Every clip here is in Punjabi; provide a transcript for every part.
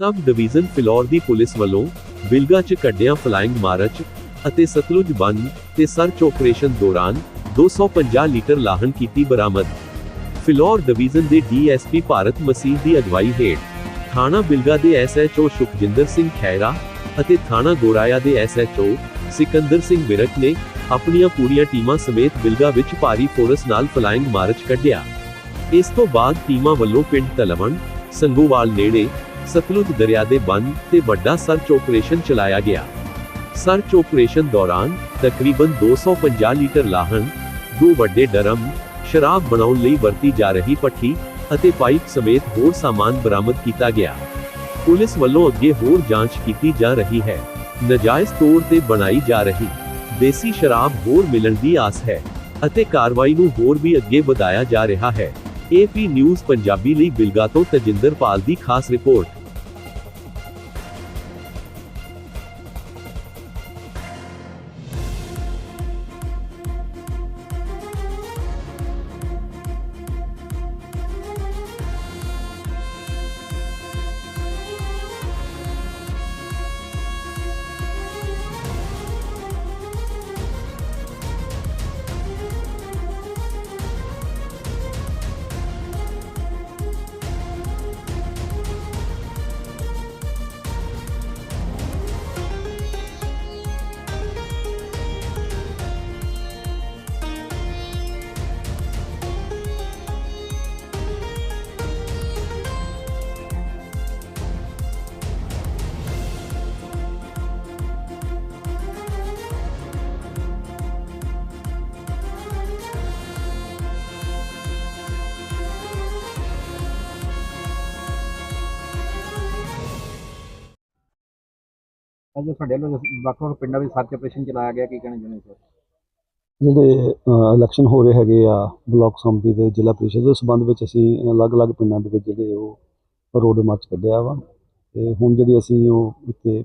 ਸਬ ਡਿਵੀਜ਼ਨ ਫਿਲੌਰ ਦੀ ਪੁਲਿਸ ਵੱਲੋਂ ਬਿਲਗਾ 'ਚ ਕੱਢਿਆ ਫਲਾਈਂਗ ਮਾਰਚ ਅਤੇ ਸਤਲੁਜ ਬੰਨ ਤੇ ਸਰਚ ਆਪਰੇਸ਼ਨ ਦੌਰਾਨ 250 ਲੀਟਰ ਲਾਹਣ ਕੀਤੀ ਬਰਾਮਦ। ਫਿਲੌਰ ਡਿਵੀਜ਼ਨ ਦੇ ਡੀਐਸਪੀ ਭਾਰਤ ਮਸੀਹ ਦੀ ਅਗਵਾਈ ਹੇਠ ਥਾਣਾ ਬਿਲਗਾ ਦੇ ਐਸਐਚਓ ਸੁਖਜਿੰਦਰ ਸਿੰਘ ਖੈਰਾ ਅਤੇ ਥਾਣਾ ਗੋਰਾਇਆ ਦੇ ਐਸਐਚਓ ਸਿਕੰਦਰ ਸਿੰਘ ਵਿਰਕ ਨੇ ਆਪਣੀਆਂ ਪੂਰੀਆਂ ਟੀਮਾਂ ਸਮੇਤ ਬਿਲਗਾ ਵਿੱਚ ਭਾਰੀ ਫੋਰਸ ਨਾਲ ਫਲਾਈਂਗ ਮਾਰਚ ਕੱਢਿਆ। ਇਸ ਤੋਂ ਬਾਅਦ ਟੀਮਾਂ ਵੱਲੋਂ ਪਿੰਡ ਤਲਵਣ, ਸੰਗੋਵਾਲ ਨੇੜੇ ਸਤਲੁਜ ਦਰਿਆ ਦੇ ਬੰਨ ਤੇ ਵੱਡਾ ਸਰਚ ਆਪਰੇਸ਼ਨ ਚਲਾਇਆ ਗਿਆ। ਸਰਚ ਆਪਰੇਸ਼ਨ ਦੌਰਾਨ ਤਕਰੀਬਨ 250 ਲੀਟਰ ਲਾਹਣ, ਦੋ ਵੱਡੇ ਡਰਮ, ਸ਼ਰਾਬ ਬਣਾਉਣ ਲਈ ਵਰਤੀ ਜਾ ਰਹੀ ਪੱਠੀ ਅਤੇ ਪਾਈਪ ਸਮੇਤ ਹੋਰ ਸਾਮਾਨ ਬਰਾਮਦ ਕੀਤਾ ਗਿਆ। ਪੁਲਿਸ ਵੱਲੋਂ ਅੱਗੇ ਹੋਰ ਜਾਂਚ ਕੀਤੀ ਜਾ ਰਹੀ ਹੈ। ਨਜਾਇਜ਼ ਤੌਰ ਤੇ ਬਣਾਈ ਜਾ ਰਹੀ ਦੇਸੀ ਸ਼ਰਾਬ ਹੋਰ ਮਿਲਣ ਦੀ ਆਸ ਹੈ ਅਤੇ ਕਾਰਵਾਈ ਨੂੰ ਹੋਰ ਵੀ ਅੱਗੇ ਵਧਾਇਆ ਜਾ ਰਿਹਾ ਹੈ। ਏਪੀ ਨਿਊਜ਼ ਪੰਜਾਬੀ ਲਈ ਬਿਲਗਾ ਤੋਂ ਤਜਿੰਦਰ ਪਾਲ ਦੀ ਖਾਸ ਰਿਪੋਰਟ। ਅੱਜ ਸਾਡੇ ਵੱਲੋਂ ਵੱਖ ਵੱਖ ਪਿੰਡਾਂ ਵਿੱਚ ਸਰਚ ਆਪਰੇਸ਼ਨ ਚਲਾਇਆ ਗਿਆ, ਕੀ ਕਹਿਣਾ ਚਾਹੁੰਦੇ ਸਰ? ਜਿਹੜੇ ਇਲੈਕਸ਼ਨ ਹੋ ਰਹੇ ਹੈਗੇ ਆ ਬਲਾਕ ਸੰਮਤੀ ਦੇ ਜ਼ਿਲ੍ਹਾ ਪ੍ਰੀਸ਼ਦ ਦੇ ਸੰਬੰਧ ਵਿੱਚ ਅਸੀਂ ਅਲੱਗ-ਅਲੱਗ ਪਿੰਡਾਂ ਦੇ ਵਿੱਚ ਜਿਹੜੇ ਉਹ ਰੋਡ ਮਾਰਚ ਕੱਢਿਆ ਵਾ। ਤੇ ਹੁਣ ਜਿਹੜੀ ਅਸੀਂ ਉਹ ਇੱਥੇ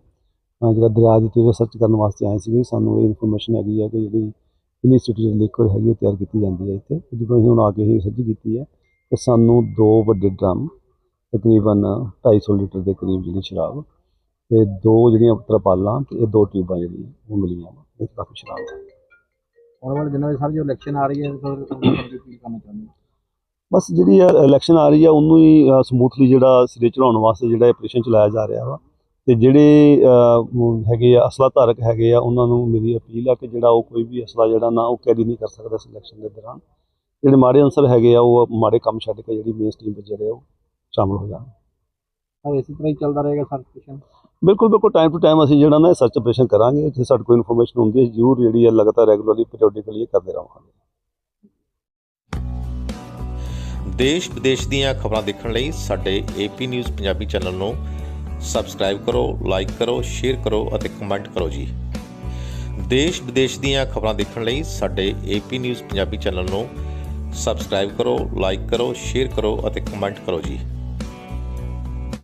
ਜਿਹੜਾ ਦਰਿਆ ਦੇ ਉੱਤੇ ਰਿਸਰਚ ਕਰਨ ਵਾਸਤੇ ਆਏ ਸੀਗੇ, ਸਾਨੂੰ ਇਹ ਇਨਫੋਰਮੇਸ਼ਨ ਹੈਗੀ ਆ ਕਿ ਜਿਹੜੀ ਇਲਿਸਿਟ ਜਿਹੜੀ ਲਿਕਵਰ ਹੈਗੀ ਉਹ ਤਿਆਰ ਕੀਤੀ ਜਾਂਦੀ ਹੈ ਇੱਥੇ। ਜਦੋਂ ਅਸੀਂ ਹੁਣ ਆ ਕੇ ਇਹ ਰਿਸਰਚ ਕੀਤੀ ਹੈ, ਤੇ ਸਾਨੂੰ ਦੋ ਵੱਡੇ ਡਰਮ ਤਕਰੀਬਨ 250 ਲੀਟਰ ਦੇ ਕਰੀਬ ਜਿਹੜੀ ਸ਼ਰਾਬ ਤੇ ਦੋ ਜਿਹੜੀਆਂ ਤਰਪਾਲਾਂ ਤੇ ਇਹ ਦੋ ਟਿਊਬਾਂ ਜਿਹੜੀਆਂ ਉਹ ਮਿਲੀਆਂ ਵਾ ਇਹ ਕਾਫੀ ਸ਼ਰਾਬ ਹੈ। ਆਉਣ ਵਾਲੇ ਦਿਨਾਂ ਵਿੱਚ ਸਰ ਜੋ ਇਲੈਕਸ਼ਨ ਆ ਰਹੀ ਹੈ ਸਰ ਕੀ ਕਰਨਾ ਚਾਹੁੰਦੇ ਹੋ? ਬਸ ਜਿਹੜੀ ਇਲੈਕਸ਼ਨ ਆ ਰਹੀ ਆ ਉਹਨੂੰ ਹੀ ਸਮੂਥਲੀ ਜਿਹੜਾ ਸਿਰੇ ਚੜਾਉਣ ਵਾਸਤੇ ਜਿਹੜਾ ਆਪਰੇਸ਼ਨ ਚਲਾਇਆ ਜਾ ਰਿਹਾ ਵਾ। ਤੇ ਜਿਹੜੇ ਹੈਗੇ ਆ ਅਸਲਾ ਧਾਰਕ ਹੈਗੇ ਆ ਉਹਨਾਂ ਨੂੰ ਮੇਰੀ ਅਪੀਲ ਆ ਕਿ ਜਿਹੜਾ ਉਹ ਕੋਈ ਵੀ ਅਸਲਾ ਜਿਹੜਾ ਨਾ ਉਹ ਕੈਰੀ ਨਹੀਂ ਕਰ ਸਕਦਾ ਸਿਲੈਕਸ਼ਨ ਦੇ ਦੌਰਾਨ। ਜਿਹੜੇ ਮਾੜੇ ਅਨਸਰ ਹੈਗੇ ਆ ਉਹ ਮਾੜੇ ਕੰਮ ਛੱਡ ਕੇ ਜਿਹੜੀ ਮੇਨ ਸਟ੍ਰੀਮ ਵਿੱਚ ਜਿਹੜੇ ਉਹ ਸ਼ਾਮਲ ਹੋ ਜਾਣ। ਸਰ ਇਸੇ ਤਰ੍ਹਾਂ ਹੀ ਚੱਲਦਾ ਰਹੇਗਾ ਆਪਰੇਸ਼ਨ ਬਿਲਕੁਲ ਬਿਲਕੁਲ ਟਾਈਮ ਟੂ ਟਾਈਮ ਅਸੀਂ ਜਿਹੜਾ ਨਾ ਸਰਚ ਆਪਰੇਸ਼ਨ ਕਰਾਂਗੇ ਜੇ ਸਾਡੇ ਕੋਲ ਇਨਫੋਰਮੇਸ਼ਨ ਹੁੰਦੀ ਹੈ ਜ਼ਰੂਰ ਜਿਹੜੀ ਹੈ ਲਗਾਤਾਰ ਰੈਗੂਲਰਲੀ ਪੀਰੀਓਡਿਕਲੀ ਕਰਦੇ ਰਹਾਂਗੇ। ਦੇਸ਼ ਵਿਦੇਸ਼ ਦੀਆਂ ਖਬਰਾਂ ਦੇਖਣ ਲਈ ਸਾਡੇ ਏਪੀ ਨਿਊਜ਼ ਪੰਜਾਬੀ ਚੈਨਲ ਨੂੰ ਸਬਸਕ੍ਰਾਈਬ ਕਰੋ ਲਾਈਕ ਕਰੋ ਸ਼ੇਅਰ ਕਰੋ ਅਤੇ ਕਮੈਂਟ ਕਰੋ ਜੀ। ਦੇਸ਼ ਵਿਦੇਸ਼ ਦੀਆਂ ਖਬਰਾਂ ਦੇਖਣ ਲਈ ਸਾਡੇ ਏਪੀ ਨਿਊਜ਼ ਪੰਜਾਬੀ ਚੈਨਲ ਨੂੰ ਸਬਸਕ੍ਰਾਈਬ ਕਰੋ ਲਾਈਕ ਕਰੋ ਸ਼ੇਅਰ ਕਰੋ ਅਤੇ ਕਮੈਂਟ ਕਰੋ ਜੀ।